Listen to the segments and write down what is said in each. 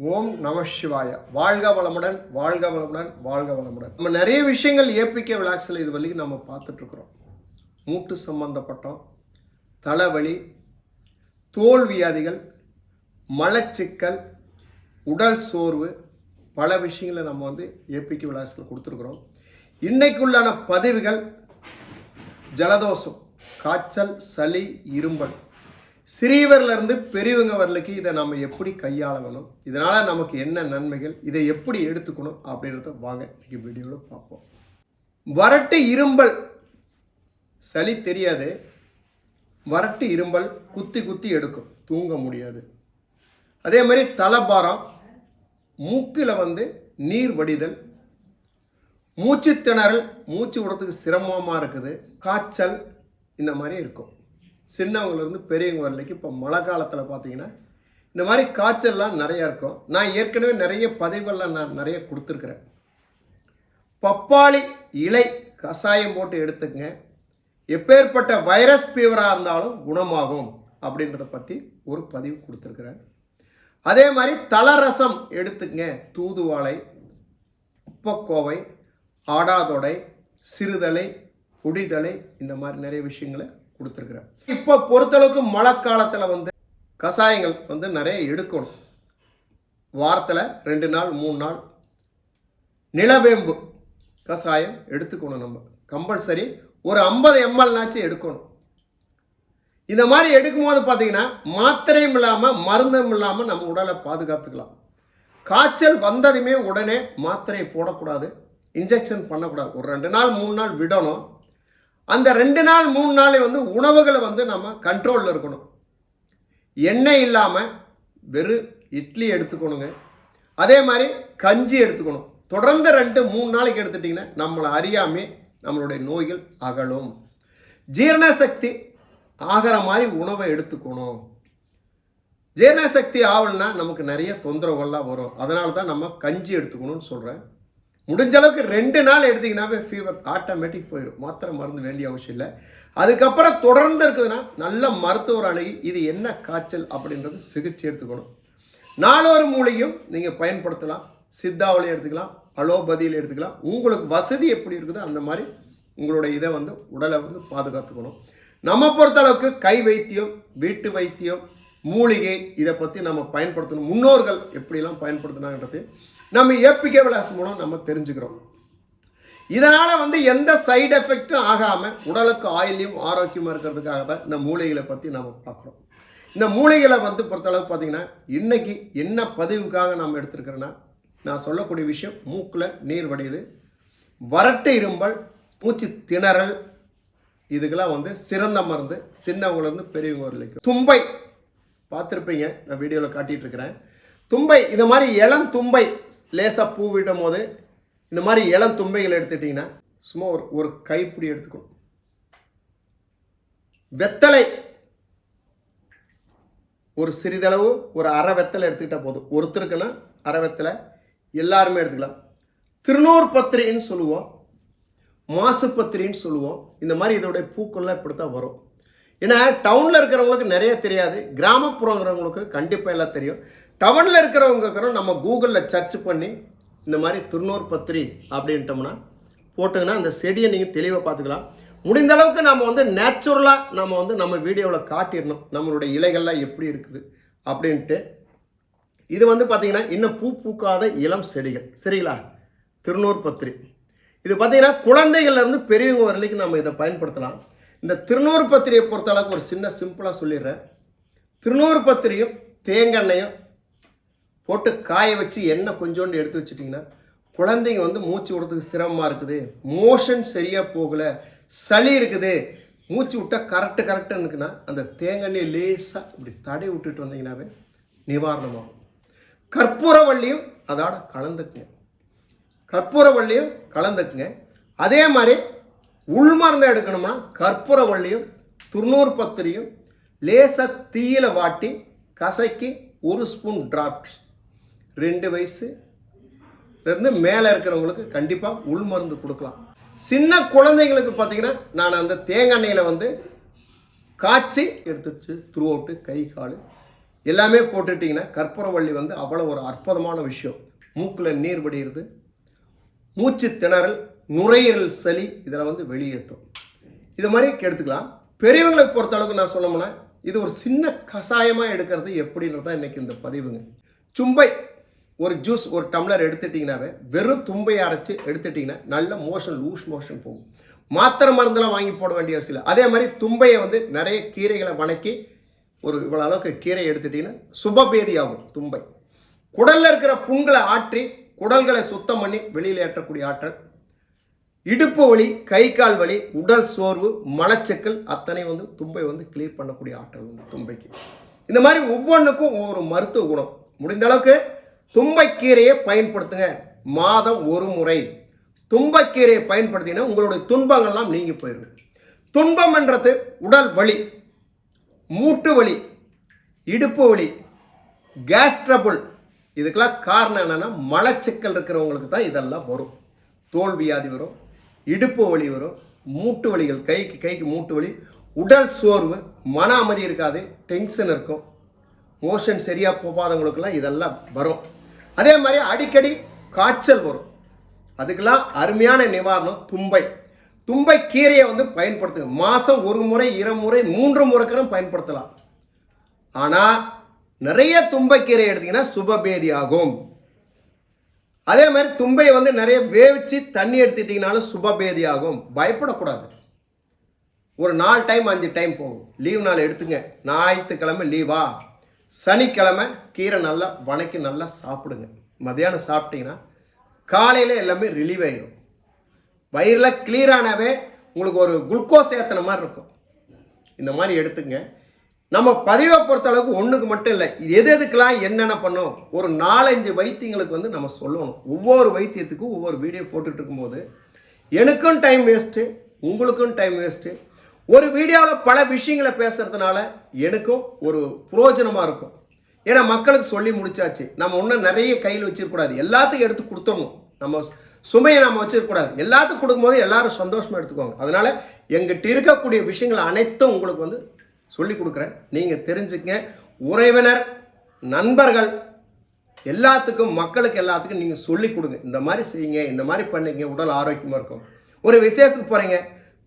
ஓம் நம சிவாய. வாழ்க வளமுடன் வாழ்க வளமுடன் வாழ்க வளமுடன். நம்ம நிறைய விஷயங்கள் ஏபிகே விளாக்ஸில் இது வரைக்கும் நம்ம பார்த்துட்ருக்குறோம். மூட்டு சம்பந்தப்பட்டோம் தலைவலி தோல் வியாதிகள் மலச்சிக்கல் உடல் சோர்வு பல விஷயங்களை நம்ம வந்து ஏபிகே விளாக்ஸில் கொடுத்துருக்குறோம். இன்னைக்குள்ளான பதிவுகள் ஜலதோஷம் காய்ச்சல் சளி இரும்பல். சிறியவர்லேருந்து பெரியவங்க வரலுக்கு இதை நம்ம எப்படி கையாளணும்? இதனால் நமக்கு என்ன நன்மைகள்? இதை எப்படி எடுத்துக்கணும்? அப்படின்றத வாங்க இன்றைக்கி வீடியோவில் பார்ப்போம். வறட்டு இரும்பல். சளி தெரியாது. வறட்டு இரும்பல் குத்தி குத்தி எடுக்கும். தூங்க முடியாது. அதே மாதிரி தலைபாரம் மூக்கில் வந்து நீர் வடிதல். மூச்சு திணறல் மூச்சு விடுறதுக்கு சிரமமாக இருக்குது. காய்ச்சல் இந்த மாதிரி இருக்கும். சின்னவங்கலேருந்து பெரியவங்க வரலைக்கு இப்போ மழை காலத்தில் பார்த்தீங்கன்னா இந்த மாதிரி காய்ச்சல்லாம் நிறையா இருக்கும். நான் ஏற்கனவே நிறைய பதிவுகள்லாம் நான் நிறைய கொடுத்துருக்குறேன். பப்பாளி இலை கஷாயம் போட்டு எடுத்துக்கங்க. எப்பேற்பட்ட வைரஸ் ஃபீவராக இருந்தாலும் குணமாகும் அப்படின்றத பற்றி ஒரு பதிவு கொடுத்துருக்குறேன். அதே மாதிரி தலரசம் எடுத்துக்கங்க. தூதுவாழை உப்பக்கோவை ஆடாதொடை சிறுதலை புடிதலை இந்த மாதிரி நிறைய விஷயங்களை கொடுத்துருக்குறேன். இப்போ பொறுத்தளவுக்கு மழை காலத்தில் வந்து கஷாயங்கள் வந்து நிறைய எடுக்கணும். வாரத்தில் ரெண்டு நாள் மூணு நாள் நிலவேம்பு கஷாயம் எடுத்துக்கணும் நம்ம. கம்பல்சரி ஒரு ஐம்பது எம்எல்னாச்சும் எடுக்கணும். இந்த மாதிரி எடுக்கும்போது பார்த்தீங்கன்னா மாத்திரையும் இல்லாமல் மருந்தும் இல்லாமல் நம்ம உடலை பாதுகாத்துக்கலாம். காய்ச்சல் வந்ததுமே உடனே மாத்திரையை போடக்கூடாது. இன்ஜெக்ஷன் பண்ணக்கூடாது. ஒரு ரெண்டு நாள் மூணு நாள் விடணும். அந்த ரெண்டு நாள் மூணு நாளை வந்து உணவுகளை வந்து நம்ம கண்ட்ரோலில் இருக்கணும். எண்ணெய் இல்லாமல் வெறும் இட்லி எடுத்துக்கணுங்க. அதே மாதிரி கஞ்சி எடுத்துக்கணும். தொடர்ந்து ரெண்டு மூணு நாளைக்கு எடுத்துட்டிங்கன்னா நம்மளை அறியாமே நம்மளுடைய நோய்கள் அகலும். ஜீரண சக்தி ஆகிற மாதிரி உணவை எடுத்துக்கணும். ஜீரண சக்தி ஆகலைன்னா நமக்கு நிறைய தொந்தரவுகள்லாம் வரும். அதனால தான் நம்ம கஞ்சி எடுத்துக்கணும்னு சொல்கிறேன் முடிஞ்ச அளவுக்கு ரெண்டு நாள் எடுத்தீங்கன்னாவே ஃபீவர் ஆட்டோமேட்டிக் போயிடும் மாத்திரை மருந்து வேண்டிய அவசியம் இல்லை. அதுக்கப்புறம் தொடர்ந்து இருக்குதுன்னா நல்ல மருத்துவர் அணுகி இது என்ன காய்ச்சல் அப்படின்றது சிகிச்சை எடுத்துக்கணும். நாலொரு மூலிகையும் நீங்கள் பயன்படுத்தலாம். சித்தாவிலையும் எடுத்துக்கலாம். அலோபதியில் எடுத்துக்கலாம். உங்களுக்கு வசதி எப்படி இருக்குதோ அந்த மாதிரி உங்களுடைய இதை வந்து உடலை வந்து பாதுகாத்துக்கணும். நம்ம பொறுத்தளவுக்கு கை வைத்தியம் வீட்டு வைத்தியம் மூலிகை இதை பற்றி நம்ம பயன்படுத்தணும். முன்னோர்கள் எப்படிலாம் பயன்படுத்தினாங்கிறது நம்ம ஏபிகே விலாஸ் மூலம் நம்ம தெரிஞ்சுக்கிறோம். இதனால் வந்து எந்த சைடு எஃபெக்ட்டும் ஆகாமல் உடலுக்கு ஆயிலையும் ஆரோக்கியமாக இருக்கிறதுக்காக தான் இந்த மூலிகைகளை பற்றி நம்ம பார்க்குறோம். இந்த மூலிகைகளை வந்து பொறுத்தளவு பார்த்தீங்கன்னா இன்றைக்கி என்ன பதிவுக்காக நாம் எடுத்துருக்கிறோன்னா நான் சொல்லக்கூடிய விஷயம் மூக்கில் நீர் வடியுது. வறட்டு இரும்பல் மூச்சு திணறல் இதுக்கெல்லாம் வந்து சிறந்த மருந்து சின்னவங்கலேருந்து பெரியவங்க வரலைக்கும் தும்பை பார்த்துருப்பீங்க நான் வீடியோவில் காட்டிகிட்டு இருக்கிறேன். தும்பை இந்த மாதிரி இளம் தும்பை லேசாக பூ விடும் போது இந்த மாதிரி இளம் தும்பைகள் எடுத்துட்டிங்கன்னா சும்மா ஒரு ஒரு கைப்பிடி எடுத்துக்கணும். வெத்தலை. ஒரு சிறிதளவு ஒரு அரை வெத்தலை எடுத்துக்கிட்டால் போதும். ஒருத்தருக்குன்னா அரை வெத்தலை எல்லாருமே எடுத்துக்கலாம். திருநூறு பத்திரின்னு சொல்லுவோம். மாசு பத்திரின்னு சொல்லுவோம். இந்த மாதிரி இதோடைய பூக்கள்லாம் இப்படி தான் வரும். ஏன்னா டவுனில் இருக்கிறவங்களுக்கு நிறைய தெரியாது. கிராமப்புறங்கிறவங்களுக்கு கண்டிப்பாக எல்லாம் தெரியும். டவுனில் இருக்கிறவங்க நம்ம கூகுளில் சர்ச் பண்ணி இந்த மாதிரி திருநூறு பத்திரி அப்படின்ட்டோம்னா போட்டுங்கன்னா அந்த செடியை நீங்கள் தெளிவாக பார்த்துக்கலாம். முடிந்த அளவுக்கு நம்ம வந்து நேச்சுரலாக நம்ம வந்து நம்ம வீடியோவில் காட்டிடணும். நம்மளுடைய இலைகள்லாம் எப்படி இருக்குது அப்படின்ட்டு. இது வந்து பார்த்தீங்கன்னா இன்னும் பூ பூக்காத இளம் செடிகள். சரிங்களா? திருநூறு பத்திரி. இது பார்த்தீங்கன்னா குழந்தைகள்லேருந்து பெரியவங்க வரலைக்கு நம்ம இதை பயன்படுத்தலாம். இந்த திருநூறு பத்திரியை பொறுத்த அளவுக்கு ஒரு சின்ன சிம்பிளாக சொல்லிடுறேன். திருநூறு பத்திரியும் தேங்காய்னையும் போட்டு காய வச்சு எண்ணெய் கொஞ்சோண்டு எடுத்து வச்சுட்டிங்கன்னா குழந்தைங்க வந்து மூச்சு விடுறதுக்கு சிரமமாக இருக்குது. மோஷன் சரியாக போகலை. சளி இருக்குது. மூச்சு விட்டால் கரெக்டு கரெக்டாக இருக்குன்னா அந்த தேங்காய் லேசாக இப்படி தடை விட்டுட்டு வந்தீங்கன்னாவே நிவாரணமாகும். கற்பூரவள்ளியும் அதோட கலந்துக்குங்க. கற்பூரவள்ளியும் கலந்துக்குங்க. அதே மாதிரி உள்மருந்தை எடுக்கணும்னா கற்பூரவள்ளியும் துர்நூறு பத்திரியும் லேசாக தீயில வாட்டி கசக்கி ஒரு ஸ்பூன் டிராப்ட் ரெண்டு வயசு இருந்து மேலே இருக்கிறவங்களுக்கு கண்டிப்பாக உள்மருந்து கொடுக்கலாம். சின்ன குழந்தைங்களுக்கு பார்த்தீங்கன்னா நான் அந்த தேங்காய் எண்ணெயில் வந்து காய்ச்சி எடுத்துச்சு த்ரூ அவுட்டு கை கால். எல்லாமே போட்டுட்டிங்கன்னா கற்பூரவள்ளி வந்து அவ்வளோ ஒரு அற்புதமான விஷயம். மூக்கில் நீர் வடிகிறது மூச்சு திணறல் நுரையீரல் சளி இதெல்லாம் வந்து வெளியேற்றும். இது மாதிரி எடுத்துக்கலாம். பெரியவங்களை பொறுத்த அளவுக்கு நான் சொல்லணும்னா இது ஒரு சின்ன கஷாயமாக எடுக்கிறது எப்படின்றது தான் இன்றைக்கி இந்த பதிவுங்க. சும்பை ஒரு ஜூஸ் ஒரு டம்ளர் எடுத்துட்டிங்கனாவே வெறும் தும்பை அரைச்சி எடுத்துட்டிங்கன்னா நல்ல மோஷன் லூஸ் மோஷன் போகும். மாத்திரை மருந்தெல்லாம் வாங்கி போட வேண்டிய அவசியம் இல்லை. அதே மாதிரி தும்பையை வந்து நிறைய கீரைகளை வணக்கி ஒரு இவ்வளோ அளவுக்கு கீரை எடுத்துட்டிங்கன்னா சுபபேதி ஆகும் தும்பை. குடலில் இருக்கிற புண்களை ஆற்றி குடல்களை சுத்தம் பண்ணி வெளியில் ஏற்றக்கூடிய ஆற்றல். இடுப்பு வலி கை கால் வலி உடல் சோர்வு மலச்சிக்கல் அத்தனை வந்து தும்பை வந்து கிளியர் பண்ணக்கூடிய ஆற்றல் உண்டு தும்பைக்கு. இந்த மாதிரி ஒவ்வொன்றுக்கும் ஒவ்வொரு மருத்துவ குணம். முடிந்த அளவுக்கு தும்பைக்கீரையை பயன்படுத்துங்க. மாதம் ஒரு முறை. தும்பைக்கீரையை பயன்படுத்தினா உங்களுடைய துன்பங்கள்லாம் நீங்கி போயிடும். துன்பம் என்றது உடல் வலி மூட்டு வலி இடுப்பு வலி கேஸ் ட்ரபுள் இதுக்கெல்லாம் காரணம் என்னென்னா மலச்சிக்கல் இருக்கிறவங்களுக்கு தான் இதெல்லாம் வரும். தோல் வியாதி வரும் இடுப்பு வலி வரும் மூட்டு வலிகள் கைக்கு கைக்கு மூட்டு வலி உடல் சோர்வு மன அமைதி இருக்காது டென்ஷன் இருக்கும். மோஷன் சரியாக போகாதவங்களுக்கெல்லாம் இதெல்லாம் வரும். அதே மாதிரி அடிக்கடி காய்ச்சல் வரும். அதுக்கெல்லாம் அருமையான நிவாரணம் தும்பை. தும்பை கீரையை வந்து பயன்படுத்துங்க. மாதம் ஒரு முறை இரு முறை மூன்று முறைக்கிறோம் பயன்படுத்தலாம். ஆனால் நிறைய தும்பைக்கீரை எடுத்தீங்கன்னா சுபபேதி ஆகும் அதே மாதிரி தும்பையை வந்து நிறைய வேவிச்சு தண்ணி எடுத்துட்டிங்கனாலும் சுபபேதி ஆகும் பயப்படக்கூடாது. ஒரு நாலு டைம் அஞ்சு டைம் போகும். லீவ் நாள் எடுத்துங்க. ஞாயிற்றுக்கிழமை லீவா சனிக்கிழமை கீரை நல்லா வணக்கி நல்லா சாப்பிடுங்க. மதியானம் சாப்பிட்டீங்கன்னா காலையில் எல்லாமே ரிலீவ் ஆயிடும் வயிறில் கிளியரானவே உங்களுக்கு ஒரு குளுக்கோஸ் ஏற்றின மாதிரி இருக்கும். இந்த மாதிரி எடுத்துங்க. நம்ம பதிவை பொறுத்த அளவுக்கு ஒன்றுக்கு மட்டும் இல்லை. இது எது எதுக்கெல்லாம் என்னென்ன பண்ணோம் ஒரு நாலஞ்சு வைத்தியங்களுக்கு வந்து நம்ம சொல்லணும். ஒவ்வொரு வைத்தியத்துக்கும் ஒவ்வொரு வீடியோ போட்டுட்டு இருக்கும்போது எனக்கும் டைம் வேஸ்ட்டு உங்களுக்கும் டைம் வேஸ்ட்டு ஒரு வீடியோவில் பல விஷயங்களை பேசுறதுனால எனக்கும் ஒரு புரோஜனமாக இருக்கும். ஏன்னா மக்களுக்கு சொல்லி முடிச்சாச்சு. நம்ம இன்னும் நிறைய கையில் வச்சிருக்கூடாது எல்லாத்துக்கும் எடுத்து கொடுத்துடணும் நம்ம சுமையை நம்ம வச்சிருக்கூடாது எல்லாத்துக்கும் கொடுக்கும்போது எல்லாரும் சந்தோஷமாக எடுத்துக்கோங்க. அதனால் எங்கிட்ட இருக்கக்கூடிய விஷயங்கள் அனைத்தும் உங்களுக்கு வந்து சொல்லி கொடுக்குறேன். நீங்கள் தெரிஞ்சுக்கங்க. உறவினர் நண்பர்கள் எல்லாத்துக்கும் மக்களுக்கு எல்லாத்துக்கும் நீங்கள் சொல்லி கொடுங்க. இந்த மாதிரி செய்யுங்க இந்த மாதிரி பண்ணுங்க. உடல் ஆரோக்கியமாக இருக்கும். ஒரு விசேஷத்துக்கு போகிறீங்க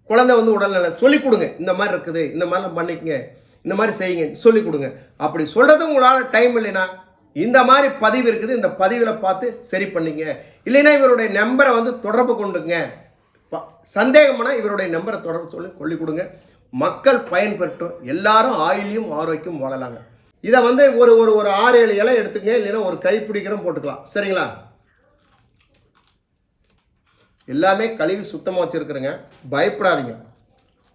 குழந்தை வந்து உடல்நல சொல்லி கொடுங்க இந்த மாதிரி இருக்குது இந்த மாதிரிலாம் பண்ணிக்கங்க இந்த மாதிரி செய்யுங்க சொல்லி கொடுங்க அப்படி சொல்கிறது உங்களால் டைம் இல்லைன்னா இந்த மாதிரி பதிவு இருக்குது இந்த பதிவில் பார்த்து சரி பண்ணிங்க இல்லைன்னா இவருடைய நம்பரை வந்து தொடர்பு கொண்டுங்க ப- சந்தேகம்னா இவருடைய நம்பரை தொடர்பு சொல்லி கொள்ளி கொடுங்க மக்கள் பயன்பெற்றோம் எல்லாரும் ஆயிலையும் ஆரோக்கியம் வாழலாங்க. இதை வந்து ஒரு ஒரு ஒரு ஆறு ஏழு இலை எடுத்துங்க இல்லைன்னா ஒரு கைப்பிடிக்கிறோம் போட்டுக்கலாம். சரிங்களா? எல்லாமே கழுவி சுத்தமாக வச்சுருக்குறேங்க. பயப்படாதீங்க.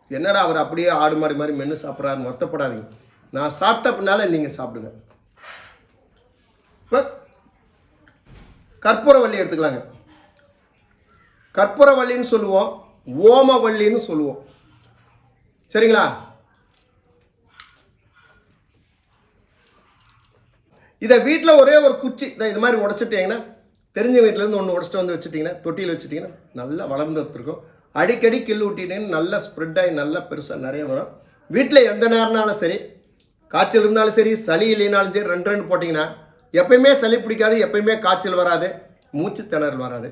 என்னடா அவர் அப்படியே ஆடு மாடி மாதிரி மென்று சாப்பிட்றாருன்னு வருத்தப்படாதீங்க. நான் சாப்பிட்ட பின்னால நீங்கள் சாப்பிடுங்க. இப்போ கற்பூரவள்ளி எடுத்துக்கலாங்க. கற்பூரவள்ளின்னு சொல்லுவோம் ஓமவள்ளின்னு சொல்லுவோம். சரிங்களா? இதை வீட்டில் ஒரே ஒரு குச்சி இதை இது மாதிரி உடச்சிட்டீங்கன்னா தெரிஞ்ச வீட்டிலேருந்து ஒன்று உடச்சிட்டு வந்து வச்சுட்டிங்கன்னா தொட்டியில் வச்சுட்டிங்கன்னா நல்லா வளர்ந்து வச்சுருக்கும் அடிக்கடி கில் விட்டிட்டீங்கன்னா நல்லா ஸ்ப்ரெட் ஆகி நல்லா பெருசாக நிறைய வரும். வீட்டில் எந்த நேரம்னாலும் சரி காய்ச்சல் இருந்தாலும் சரி சளி இல்லைனாலும் சரி ரெண்டு ரெண்டு போட்டிங்கன்னா எப்பயுமே சளி பிடிக்காது எப்பயுமே காய்ச்சல் வராது மூச்சு திணறல் வராது.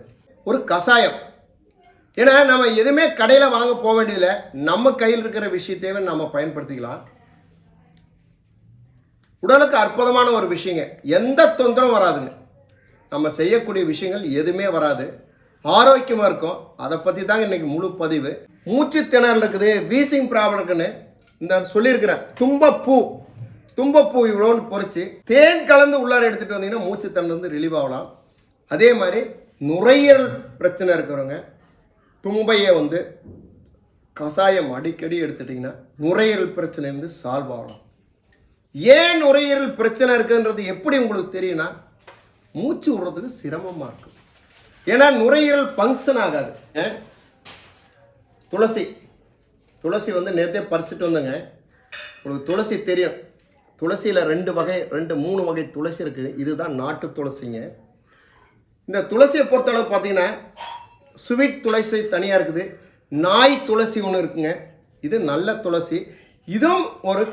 ஒரு கஷாயம். ஏன்னா நம்ம எதுவுமே கடையில் வாங்க போக வேண்டியதில்லை. நம்ம கையில் இருக்கிற விஷயத்தையே நம்ம பயன்படுத்திக்கலாம். உடலுக்கு அற்புதமான ஒரு விஷயங்க. எந்த தொந்தரவும் வராதுங்க. நம்ம செய்யக்கூடிய விஷயங்கள் எதுவுமே வராது. ஆரோக்கியமாக இருக்கும். அதை பற்றி தாங்க இன்னைக்கு முழு பதிவு. மூச்சு திணறல் இருக்குது வீசிங் ப்ராப்ளம் இருக்குன்னு இந்த சொல்லியிருக்கிறேன் தும்பப்பூ. தும்பப்பூ இவ்வளோன்னு பொறிச்சு தேன் கலந்து உள்ளார எடுத்துகிட்டு வந்தீங்கன்னா மூச்சு திணறல் வந்து ரிலீவ் ஆகலாம். அதே மாதிரி நுரையீரல் பிரச்சனை இருக்கிறவங்க தும்பையை வந்து கஷாயம் அடிக்கடி எடுத்துட்டிங்கன்னா நுரையீரல் பிரச்சனை வந்து சால்வ் ஆகலாம். ஏன் நுரையீரல் பிரச்சனை இருக்குன்றது எப்படி உங்களுக்கு தெரியும்னா மூச்சு விடுறதுக்கு சிரமமாக இருக்கும் ஏன்னா நுரையீரல் ஃபங்க்ஷன் ஆகாது. துளசி. துளசி வந்து நேற்றே பறிச்சுட்டு வந்தேங்க. உங்களுக்கு துளசி தெரியும். துளசியில் ரெண்டு வகை ரெண்டு மூணு வகை துளசி இருக்குது இதுதான் நாட்டு துளசிங்க. இந்த துளசியை பொறுத்தளவு பார்த்தீங்கன்னா ஸ்வீட் துளசி தனியாக இருக்குது. நாய் துளசி ஒன்று இருக்குங்க. இது நல்ல துளசி. இதுவும் ஒரு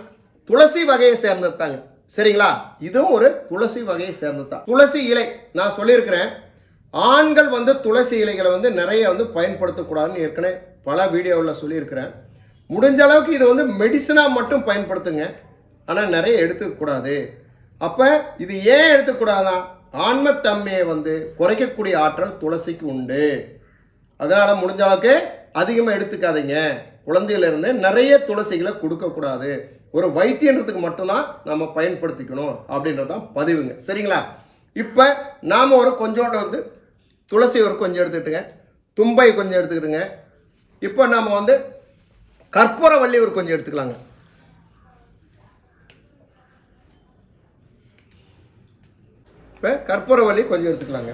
துளசி வகையை சேர்ந்தது தாங்க சரிங்களா? இதுவும் ஒரு துளசி வகையை சேர்ந்தது தான் துளசி இலை நான் சொல்லியிருக்கிறேன். ஆண்கள் வந்து துளசி இலைகளை வந்து நிறைய வந்து பயன்படுத்தக்கூடாதுன்னு ஏற்கனவே பல வீடியோவில் சொல்லியிருக்கிறேன். முடிஞ்ச அளவுக்கு இது வந்து மெடிசனாக மட்டும் பயன்படுத்துங்க. ஆனால் நிறைய எடுத்துக்கக்கூடாது. அப்போ இது ஏன் எடுத்துக்கூடாதுன்னா ஆன்மத்தன்மையை வந்து குறைக்கக்கூடிய ஆற்றல் துளசிக்கு உண்டு. அதனால் முடிஞ்ச அளவுக்கு அதிகமாக எடுத்துக்காதீங்க. குழந்தையிலிருந்து நிறைய துளசிகளை கொடுக்கக்கூடாது. ஒரு வைத்தியன்றதுக்கு மட்டும்தான் நம்ம பயன்படுத்திக்கணும் அப்படின்றது தான் பதிவுங்க. சரிங்களா? இப்போ நாம் ஒரு கொஞ்சோட வந்து துளசி ஒரு கொஞ்சம் எடுத்துக்கிட்டுங்க. தும்பை கொஞ்சம் எடுத்துக்கிட்டுங்க. இப்போ நாம் வந்து கற்பூரவள்ளி ஒரு கொஞ்சம் எடுத்துக்கலாங்க. இப்போ கற்பூரவள்ளி கொஞ்சம் எடுத்துக்கலாங்க.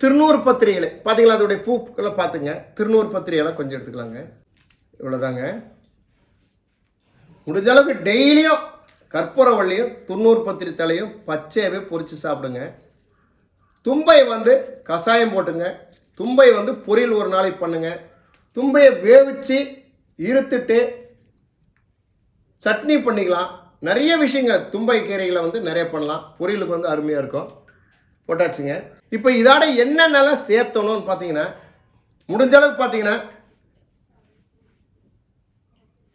திருநூறு பத்திரி பார்த்தீங்களா அதோடைய பூக்களை பார்த்துங்க. திருநூறு பத்திரி கொஞ்சம் எடுத்துக்கலாங்க. இவ்வளோதாங்க முடிஞ்ச அளவுக்கு டெய்லியும் கற்பூரவள்ளியும் துண்ணூறு பத்திரி தலையும் பச்சையாகவே பொரித்து சாப்பிடுங்க. தும்பை வந்து கஷாயம் போட்டுங்க. தும்பை வந்து பொரியல் ஒரு நாளைக்கு பண்ணுங்க. தும்பையை வேவிச்சு இருத்துட்டு சட்னி பண்ணிக்கலாம். நிறைய விஷயங்கள் தும்பை கீரைகளை வந்து நிறைய பண்ணலாம். பொரியலுக்கு வந்து அருமையாக இருக்கும். போட்டாச்சுங்க. இப்போ இதோட என்னென்னலாம் சேர்த்தணும்னு பார்த்தீங்கன்னா முடிஞ்சளவுக்கு பார்த்தீங்கன்னா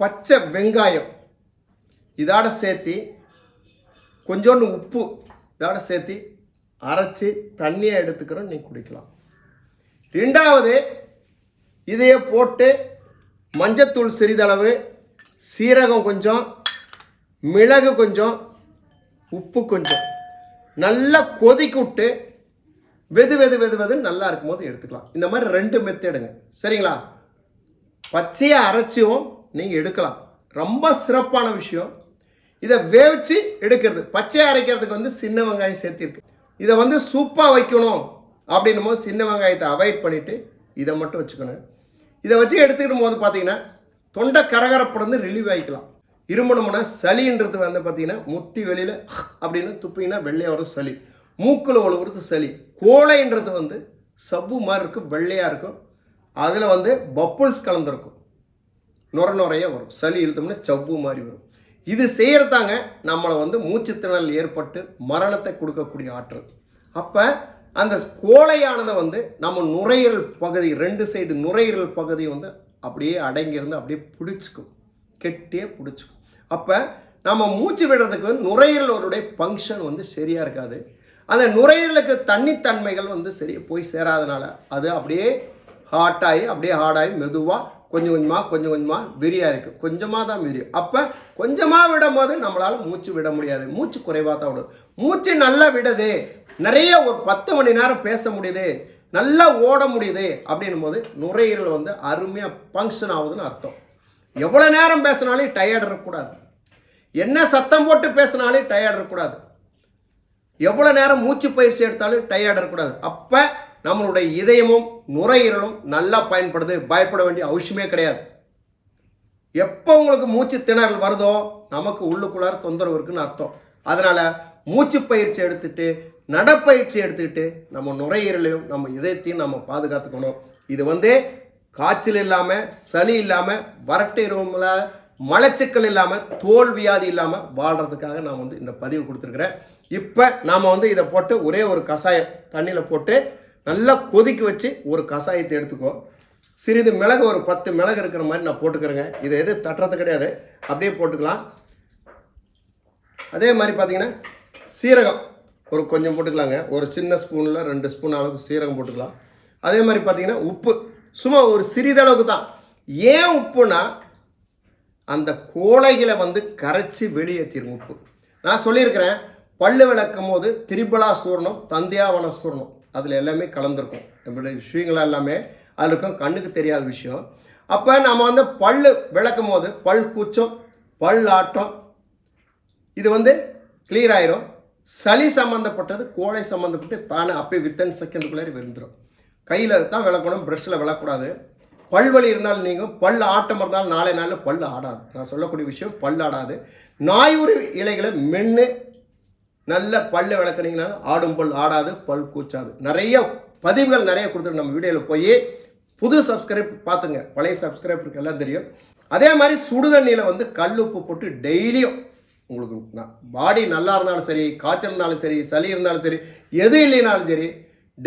பச்சை வெங்காயம். இதோட சேர்த்து கொஞ்சோண்டு உப்பு இதோட சேர்த்து அரைச்சி தண்ணியை எடுத்துக்கிறோம் நீ குடிக்கலாம். ரெண்டாவது இதையே போட்டு மஞ்சத்தூள் சிறிதளவு சீரகம் கொஞ்சம் மிளகு கொஞ்சம் உப்பு கொஞ்சம். நல்லா கொதிக்க விட்டு வெது வெது வெது வெது நல்லா இருக்கும்போது எடுத்துக்கலாம். இந்த மாதிரி ரெண்டு மெத்தேடுங்க சரிங்களா? பச்சையை அரைச்சியும் நீங்கள் எடுக்கலாம். ரொம்ப சிறப்பான விஷயம். இதை வேவிச்சு எடுக்கிறது. பச்சையை அரைக்கிறதுக்கு வந்து சின்ன வெங்காயம் சேர்த்திருக்கு. இதை வந்து சூப்பாக வைக்கணும் அப்படின்னும் போது சின்ன வெங்காயத்தை அவாய்ட் பண்ணிவிட்டு இதை மட்டும் வச்சுக்கணும். இதை வச்சு எடுத்துக்கிடும் போது பார்த்தீங்கன்னா தொண்டை கரகரப்புடந்து ரிலீவ் ஆகிக்கலாம். இருமணும்னா சளின்றது வந்து பார்த்தீங்கன்னா முத்தி வெளியில் அப்படின்னு துப்பிங்கன்னா வெள்ளையாக வரும் சளி. மூக்கில் ஒழுகுறது சளி. கோழைன்றது வந்து சவ்வு மாதிரி இருக்கும் வெள்ளையாக இருக்கும். அதில் வந்து பப்புள்ஸ் கலந்துருக்கும். நுர நுறைய வரும். சளி இழுத்தோம்னா சவ்வு மாதிரி வரும். இது செய்கிறதாங்க நம்மளை வந்து மூச்சுத்திணல் ஏற்பட்டு மரணத்தை கொடுக்கக்கூடிய ஆற்றல். அப்போ அந்த கோழையானதை வந்து நம்ம நுரையீரல் பகுதி ரெண்டு சைடு நுரையீரல் பகுதி வந்து அப்படியே அடங்கியிருந்து அப்படியே பிடிச்சிக்கும். கெட்டியே பிடிச்சிக்கும். அப்போ நம்ம மூச்சு விடுறதுக்கு வந்து நுரையீரலோடைய ஃபங்க்ஷன் வந்து சரியாக இருக்காது. அந்த நுரையீரலுக்கு தண்ணித்தன்மைகள் வந்து சரியாக போய் சேராதனால அது அப்படியே ஹாட்டாகி அப்படியே ஹார்டாகி மெதுவாக கொஞ்சம் கொஞ்சமாக கொஞ்சம் கொஞ்சமாக விரியாக இருக்குது கொஞ்சமாக தான் விரியும் அப்போ கொஞ்சமாக விடும் போது நம்மளால் மூச்சு விட முடியாது. மூச்சு குறைவாக தான் விடும். மூச்சு நல்லா விடுது. நிறைய ஒரு பத்து மணி நேரம் பேச முடியுது. நல்லா ஓட முடியுது அப்படின்னும் போது நுரையீரல் வந்து அருமையாக ஃபங்க்ஷன் ஆகுதுன்னு அர்த்தம். எவ்வளோ நேரம் பேசினாலும் டயர்ட் இருக்கக்கூடாது. என்ன சத்தம் போட்டு பேசினாலும் டயர்ட் இருக்கக்கூடாது. எவ்வளோ நேரம் மூச்சு பயிற்சி எடுத்தாலும் டயர்ட் இருக்கக்கூடாது. அப்போ நம்மளுடைய இதயமும் நுரையீரலும் நல்லா பயன்படுது. பயப்பட வேண்டிய அவசியமே கிடையாது. எப்போ உங்களுக்கு மூச்சு திணறல் வருதோ நமக்கு உள்ளுக்குள்ளார தொந்தரவு இருக்குன்னு அர்த்தம். அதனால் மூச்சு பயிற்சி எடுத்துட்டு நடப்பயிற்சி எடுத்துக்கிட்டு நம்ம நுரையீரலையும் நம்ம இதயத்தையும் நம்ம பாதுகாத்துக்கணும். இது வந்து காய்ச்சல் இல்லாமல் சளி இல்லாமல் வறட்டு இருமல மலச்சிக்கல் இல்லாமல் தோல் வியாதி இல்லாமல் வாழ்கிறதுக்காக நான் வந்து இந்த பதிவு கொடுத்துருக்குறேன். இப்போ நாம் வந்து இதை போட்டு ஒரே ஒரு கஷாயம் தண்ணியில் போட்டு நல்லா கொதிக்க வச்சு ஒரு கஷாயத்தை எடுத்துக்கோ. சிறிது மிளகு ஒரு பத்து மிளகு இருக்கிற மாதிரி நான் போட்டுக்கிறேங்க. இதை எது தட்டுறது கிடையாது. அப்படியே போட்டுக்கலாம். அதே மாதிரி பார்த்தீங்கன்னா சீரகம் ஒரு கொஞ்சம் போட்டுக்கலாங்க. ஒரு சின்ன ஸ்பூனில் ரெண்டு ஸ்பூன் அளவுக்கு சீரகம் போட்டுக்கலாம். அதே மாதிரி பார்த்தீங்கன்னா உப்பு. சும்மா ஒரு சிறிதளவுக்கு தான். ஏன் உப்புனா அந்த கோழைகளை வந்து கரைச்சி வெளியேற்றிடும் உப்பு. நான் சொல்லியிருக்கிறேன் பல்லு விளக்கும் போது திரிபலா சூர்ணம் தந்தியாவன சூர்ணம். அதில் எல்லாமே கலந்துருக்கும். இப்படி விஷயங்கள் எல்லாமே அதில் இருக்கும். கண்ணுக்கு தெரியாத விஷயம். அப்போ நம்ம வந்து பல்லு விளக்கும் போது பல் கூச்சம் பல் ஆட்டம் இது வந்து கிளியர் ஆயிரும். சளி சம்மந்தப்பட்டது கோழை சம்மந்தப்பட்டு தானே அப்போ வித்தன் செகண்டுக்குள்ளே விழுந்துடும் கையில் தான் விளக்கணும் ப்ரஷ்ஷில் விளக்கூடாது பல்வலி இருந்தாலும் நீங்கள் பல் ஆட்டம் இருந்தாலும் நாளை நாளில் பல் ஆடாது. நான் சொல்லக்கூடிய விஷயம் பல் ஆடாது. நாயூறு இலைகளை மென்று நல்ல பல்ல விளக்குனீங்கன்னா ஆடும் பல் ஆடாது பல் கூச்சாது. நிறைய பதிவுகள் நிறைய கொடுத்துருக்கு நம்ம வீடியோவில் போய் புது சப்ஸ்கிரைப் பார்த்துங்க. பழைய சப்ஸ்கிரைபருக்கு எல்லாம் தெரியும். அதே மாதிரி சுடுதண்ணியில் வந்து கல் உப்பு போட்டு டெய்லியும் உங்களுக்கு பாடி நல்லா இருந்தாலும் சரி காய்ச்சல் இருந்தாலும் சரி சளி இருந்தாலும் சரி எது இல்லைனாலும் சரி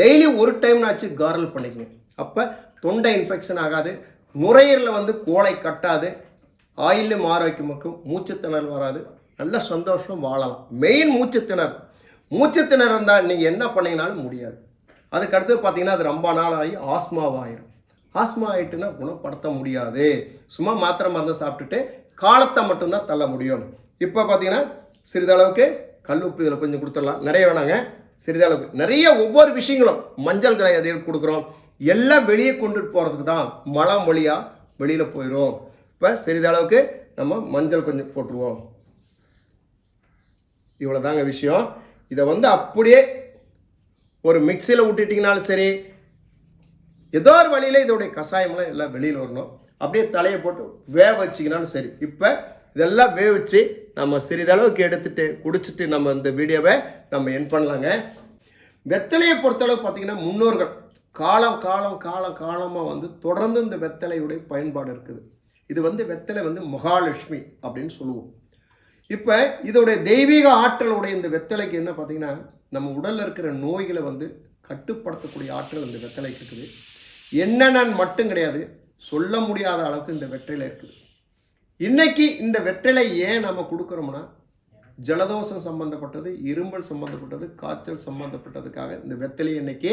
டெய்லி ஒரு டைம்னாச்சு கார்ல் பண்ணிக்கங்க. அப்போ தொண்டை இன்ஃபெக்ஷன் ஆகாது. நுரையீரலில் வந்து கோலை கட்டாது. ஆயிலும் ஆரோக்கியமுக்கும். மூச்சுத்திணல் வராது. நல்ல சந்தோஷம் வாழலாம். மெயின் மூச்சுத்திணறல் மூச்சுத்திணறல் இருந்தால் நீங்கள் என்ன பண்ணீங்கனாலும் முடியாது. அதுக்கு அடுத்து பார்த்தீங்கன்னா அது ரொம்ப நாள் ஆகி ஆஸ்மாவாயிரும். ஆஸ்மா ஆகிட்டுன்னா குணப்படுத்த முடியாது. சும்மா மாத்திரை மருந்து சாப்பிட்டுட்டு காலத்தை மட்டும்தான் தள்ள முடியும். இப்போ பார்த்தீங்கன்னா சிறிதளவுக்கு கல் உப்பு இதில் கொஞ்சம் கொடுத்துடலாம். நிறைய வேணாங்க. சிறிதளவுக்கு. நிறைய ஒவ்வொரு விஷயங்களும் மஞ்சள் கலை அதை கொடுக்குறோம். எல்லாம் வெளியே கொண்டுட்டு போகிறதுக்கு தான் மழை மொழியாக வெளியில் போயிடும் இப்போ சிறிதளவுக்கு நம்ம மஞ்சள் கொஞ்சம் போட்டுருவோம். இவ்வளோதாங்க விஷயம். இதை வந்து அப்படியே ஒரு மிக்சியில் விட்டுட்டிங்கனாலும் சரி ஏதோ ஒரு வழியில் இதோடைய கஷாயமெல்லாம் எல்லாம் வெளியில் வரணும். அப்படியே தலையை போட்டு வேக வச்சிங்கனாலும் சரி. இப்போ இதெல்லாம் வேவிச்சு நம்ம சிறிதளவுக்கு எடுத்துகிட்டு குடிச்சிட்டு நம்ம இந்த வீடியோவை நம்ம என் பண்ணலாங்க. வெத்தலையை பொறுத்தளவு பார்த்தீங்கன்னா முன்னோர்கள் காலம் காலம் காலம் காலமாக வந்து தொடர்ந்து இந்த வெத்தலையுடைய பயன்பாடு இருக்குது. இது வந்து வெத்தலை வந்து மகாலட்சுமி அப்படின்னு சொல்லுவோம். இப்போ இதோடைய தெய்வீக ஆற்றலுடைய இந்த வெத்தலைக்கு என்ன பார்த்தீங்கன்னா நம்ம உடலில் இருக்கிற நோய்களை வந்து கட்டுப்படுத்தக்கூடிய ஆற்றல் இந்த வெத்தலைக்கு இருக்குது. என்னென்னு மட்டும் கிடையாது சொல்ல முடியாத அளவுக்கு இந்த வெற்றிலை இருக்குது. இன்னைக்கு இந்த வெற்றிலை ஏன் நம்ம கொடுக்குறோம்னா ஜலதோஷம் சம்பந்தப்பட்டது இருமல் சம்பந்தப்பட்டது காய்ச்சல் சம்பந்தப்பட்டதுக்காக இந்த வெத்தலை இன்னைக்கு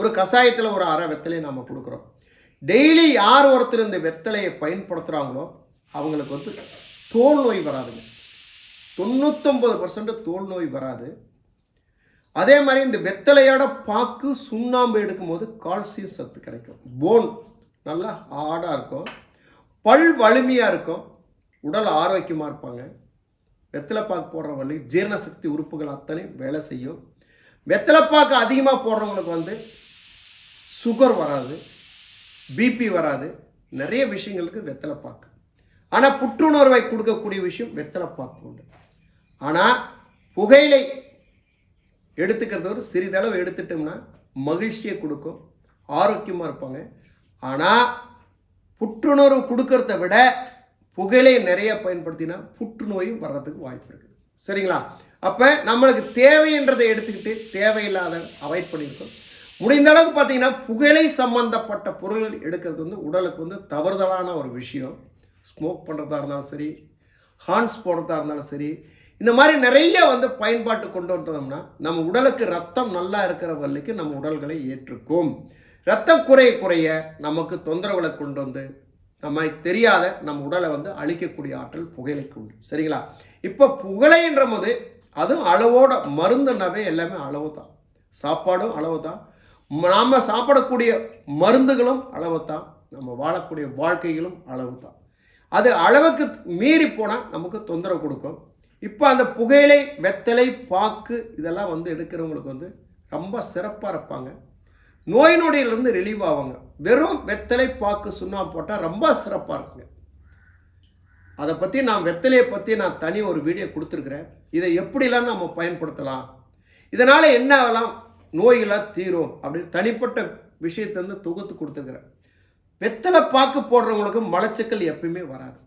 ஒரு கஷாயத்தில் ஒரு அரை வெத்தலையை நம்ம கொடுக்குறோம். டெய்லி யார் ஒருத்தர் இந்த வெத்தலையை பயன்படுத்துகிறாங்களோ அவங்களுக்கு வந்து தோல் நோய் வராதுங்க. தொண்ணூத்தொம்பது பர்சன்ட் தோல் நோய் வராது. அதே மாதிரி இந்த வெத்தலையோட பாக்கு சுண்ணாம்பு எடுக்கும்போது கால்சியம் சத்து கிடைக்கும். போன் நல்லா ஹார்டாக இருக்கும். பல் வலிமையாக இருக்கும். உடல் ஆரோக்கியமாக இருப்பாங்க. வெத்தலைப்பாக்கு போடுற வழி ஜீரணசக்தி உறுப்புகள் அத்தனை வேலை செய்யும். வெத்தலைப்பாக்கு அதிகமாக போடுறவங்களுக்கு வந்து சுகர் வராது. பிபி வராது. நிறைய விஷயங்களுக்கு வெத்தலைப்பாக்கு ஆனால் புற்றுணர்வை கொடுக்கக்கூடிய விஷயம் வெத்தலைப்பாக்கு உண்டு. ஆனால் புகையிலை எடுத்துக்கிறது ஒரு சிறிதளவு எடுத்துட்டோம்னா மகிழ்ச்சியை கொடுக்கும் ஆரோக்கியமாக இருப்பாங்க. ஆனால் புற்றுணர்வு கொடுக்கறத விட புகையிலையை நிறைய பயன்படுத்தினா புற்றுநோயும் வர்றதுக்கு வாய்ப்பு இருக்குது. சரிங்களா? அப்போ நம்மளுக்கு தேவைன்றதை எடுத்துக்கிட்டு தேவையில்லாத அவாய்ட் பண்ணியிருக்கோம். முடிந்த அளவுக்கு பார்த்தீங்கன்னா புகையிலை சம்பந்தப்பட்ட பொருள்கள் எடுக்கிறது வந்து உடலுக்கு வந்து தவறுதலான ஒரு விஷயம். ஸ்மோக் பண்ணுறதா இருந்தாலும் சரி ஹார்ன்ஸ் போடுறதா இருந்தாலும் சரி இந்த மாதிரி நிறைய வந்து பயன்பாட்டு கொண்டு வந்தோம்னா நம்ம உடலுக்கு ரத்தம் நல்லா இருக்கிற வரைக்கு நம்ம உடல்களை ஏற்றுக்கும். ரத்தம் குறைய குறைய நமக்கு தொந்தரவுகளை கொண்டு வந்து நம்ம தெரியாத நம்ம உடலை வந்து அழிக்கக்கூடிய ஆற்றல் புகையிலைக்கு உண்டு. சரிங்களா? இப்போ புகழைன்ற போது அதுவும் அளவோட மருந்துனாவே எல்லாமே அளவு தான் சாப்பாடும் அளவு தான் நாம் சாப்பிடக்கூடிய மருந்துகளும் அளவு தான் நம்ம வாழக்கூடிய வாழ்க்கைகளும் அளவு தான் அது அளவுக்கு மீறி போனால் நமக்கு தொந்தரவு கொடுக்கும். இப்போ அந்த புகையிலை வெத்தலை பாக்கு இதெல்லாம் வந்து எடுக்கிறவங்களுக்கு வந்து ரொம்ப சிறப்பாக இருப்பாங்க. நோய் நொடியிலிருந்து ரிலீவ் ஆவாங்க. வெறும் வெத்தலை பாக்கு சுண்ணாம்பு போட்டால் ரொம்ப சிறப்பாக இருக்குங்க. அதை பற்றி நான் வெத்தலையை பற்றி நான் தனி ஒரு வீடியோ கொடுத்துருக்குறேன். இதை எப்படிலாம் நம்ம பயன்படுத்தலாம்? இதனால் என்ன ஆகலாம் நோய்களாக தீரும் அப்படின்னு தனிப்பட்ட விஷயத்தை வந்து தொகுத்து கொடுத்துருக்குறேன். வெத்தலை பாக்கு போடுறவங்களுக்கு மலச்சிக்கல் எப்பயுமே வராது.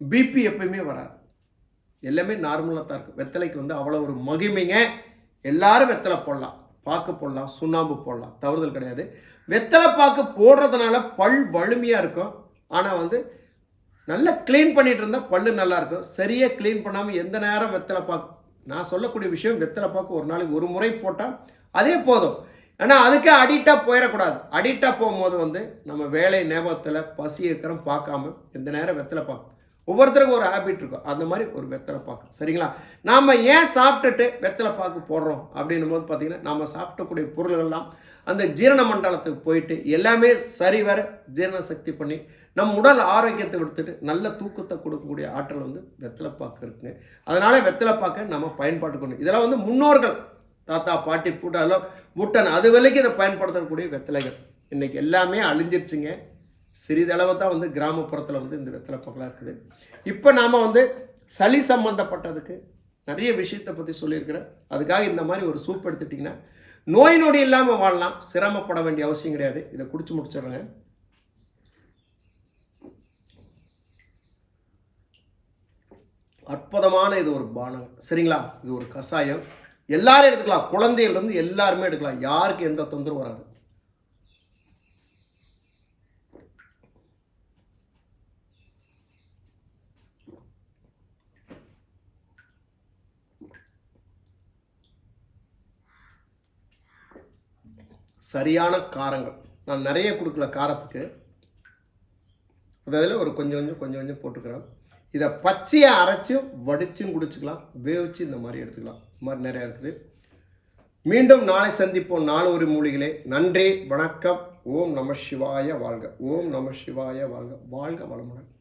பிபி எப்பயுமே வராது. எல்லாமே நார்மலாக தான் இருக்கும் வெத்தலைக்கு வந்து அவ்வளோ ஒரு மகிமைங்க. எல்லாரும் வெத்தலை போடலாம். பாக்கு போடலாம் சுண்ணாம்பு போடலாம் தவறுதல் கிடையாது. வெத்தலை பாக்கு போடுறதுனால பல் வலிமையாக இருக்கும். ஆனால் வந்து நல்லா க்ளீன் பண்ணிகிட்டு இருந்தால் பல்லு நல்லாயிருக்கும் சரியாக க்ளீன் பண்ணாமல் எந்த நேரம் வெத்தலை பாக்கு நான் சொல்லக்கூடிய விஷயம் வெத்தலை பாக்கு ஒரு நாளைக்கு ஒரு முறை போட்டால் அதே போதும். ஆனால் அதுக்கே அடிக்டாக போயிடக்கூடாது. அடிக்டாக போகும்போது வந்து நம்ம வேலை ஞாபகத்தில் பசி இருக்கிறோம் பார்க்காம எந்த நேரம் வெத்தலை பாக்கு ஒவ்வொருத்தருக்கும் ஒரு ஹேபிட் இருக்கும். அந்த மாதிரி ஒரு வெத்தலை பாக்கு. சரிங்களா? நாம் ஏன் சாப்பிட்டுட்டு வெத்தலை பாக்கு போடுறோம்? அப்படின்னும் போது பார்த்தீங்கன்னா நம்ம சாப்பிட்டக்கூடிய பொருள்கள்லாம் அந்த ஜீரண மண்டலத்துக்கு போயிட்டு எல்லாமே சரி வர ஜீரண சக்தி பண்ணி நம்ம உடல் ஆரோக்கியத்தை எடுத்துட்டு நல்ல தூக்கத்தை கொடுக்கக்கூடிய ஆற்றல் வந்து வெத்தலைப்பாக்கு இருக்குங்க. அதனால வெத்தலைப்பாக்கை நம்ம பயன்பாட்டுக்கணும் இதெல்லாம் வந்து முன்னோர்கள் தாத்தா பாட்டி பூட்டா அதெல்லாம் பூட்டன் அது வரைக்கும் இதை பயன்படுத்தக்கூடிய வெத்தலைகள். இன்னைக்கு எல்லாமே அழிஞ்சிருச்சுங்க. சிறிதளவு தான் வந்து கிராமப்புறத்தில் வந்து இந்த வெத்தலை பாக்கெலாம் இருக்குது. இப்போ நாம் வந்து சளி சம்மந்தப்பட்டதுக்கு நிறைய விஷயத்தை பற்றி சொல்லியிருக்கிறேன். அதுக்காக இந்த மாதிரி ஒரு சூப் எடுத்துட்டிங்கன்னா நோய் நொடி இல்லாமல் வாழலாம் சிரமப்பட வேண்டிய அவசியம் கிடையாது. இதை குடிச்சு முடிச்சிடுறேங்க. அற்புதமான இது ஒரு பானம். சரிங்களா? இது ஒரு கஷாயம். எல்லாரும் எடுத்துக்கலாம். குழந்தையிலிருந்து எல்லாருமே எடுக்கலாம். யாருக்கு எந்த தொந்தரவும் வராது. சரியான காரங்கள். நான் நிறைய கொடுக்கல காரத்துக்கு. அதில் ஒரு கொஞ்சம் கொஞ்சம் கொஞ்சம் கொஞ்சம் போட்டுக்கிறேன். இதை பச்சையை அரைச்சும் வடிச்சும் குடிச்சுக்கலாம். வேவிச்சு இந்த மாதிரி எடுத்துக்கலாம். இந்த மாதிரி நிறையா இருக்குது. மீண்டும் நாளை சந்திப்போம். நாலு ஒரு மூலிகளே. நன்றி வணக்கம். ஓம் நம சிவாய வாழ்க. ஓம் நம சிவாய வாழ்க. வாழ்க வளமுடன்.